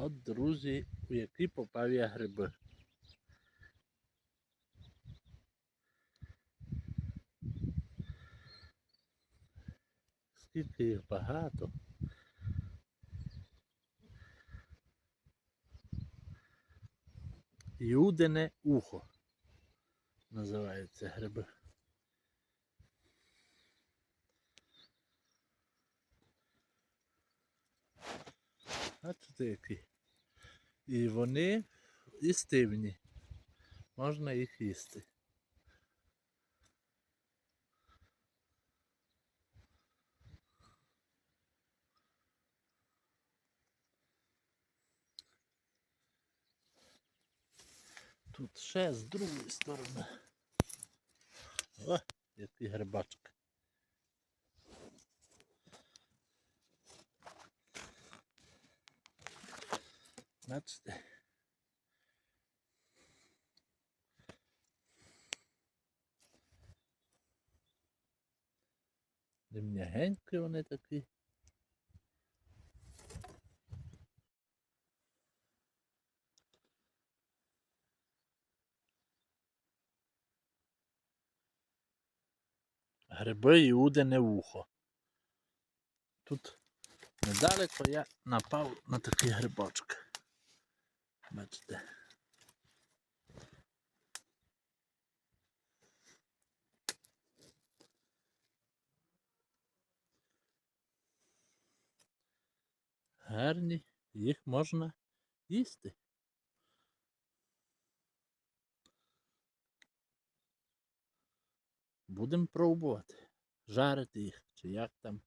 От, друзі, у які попав я гриби. Скільки їх багато. Юдине ухо називаються гриби. Бачите які. І вони істивні. Можна їх їсти. Тут ще з другої сторони. О, який грибачок. Бачите? М'ягенькі вони такі. Гриби і удене вухо. Тут недалеко я напав на такий грибочок. Бачите. Гарні, їх можна їсти. Будемо пробувати. Жарити їх, чи як там.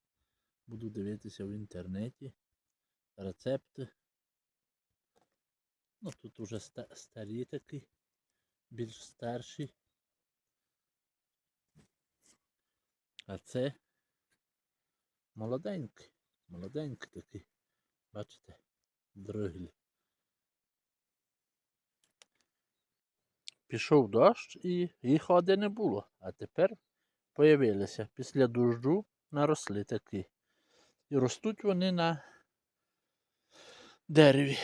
Буду дивитися в інтернеті. Рецепти. Ну тут уже ста- старі такі, більш старші. А це молоденький, молоденький такий. Бачите, дрогль. Пішов дощ і їх води не було. А тепер появилися. Після дощу наросли такі. І ростуть вони на дереві.